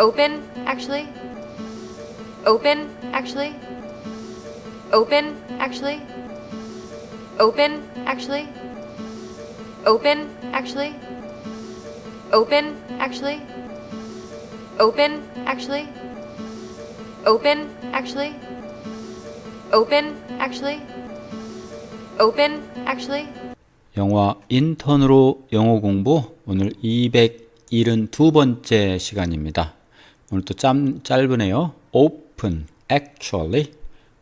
open actually open actually open actually open actually open actually open actually open actually open actually open actually open actually 영화 인턴으로 영어 공부 오늘 272번째 시간입니다. 오늘 또 짬, 짧으네요. open actually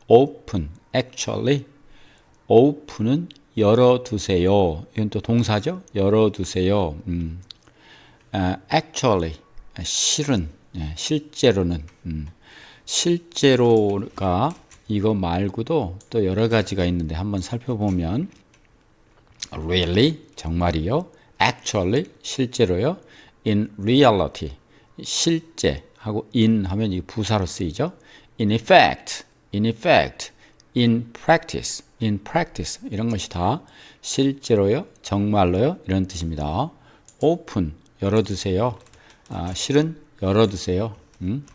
open actually open은 열어두세요. 이건 또 동사죠. 열어두세요. 음. 아, actually 실은 예, 실제로는 음. 실제로가 이거 말고도 또 여러 가지가 있는데 한번 살펴보면 really 정말이요 actually 실제로요 in reality 실제 하고 in 하면 이 부사로 쓰이죠 in effect in effect in practice in practice 이런 것이 다 실제로요 정말로요 이런 뜻입니다 open 열어두세요 아, 실은 열어두세요 음?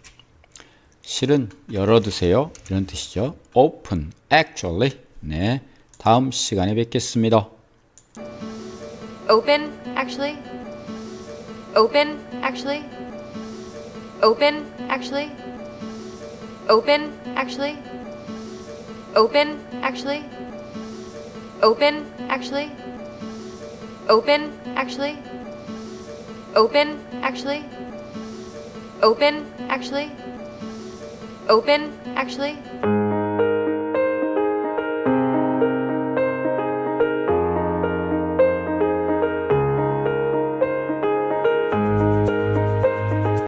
실은 열어두세요 이런 뜻이죠 open actually 네 다음 시간에 뵙겠습니다 open actually open actually open actually. Open actually. Open actually. Open actually. Open actually. Open actually. Open actually. Open actually